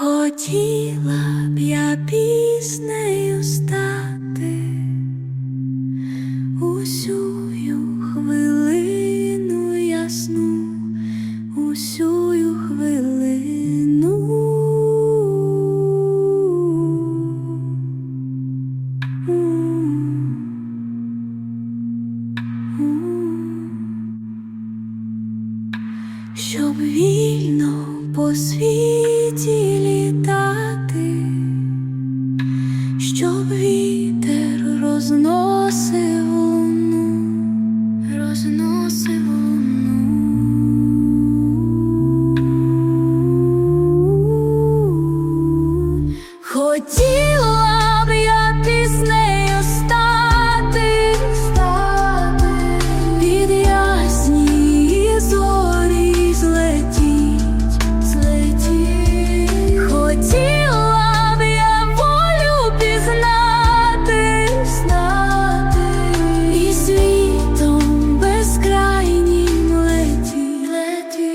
Хотіла б я піснею стати усю хвилину ясну, усю хвилину. Щоб вільно по світі літати, щоб вітер розносив луну, розносив луну. Хотів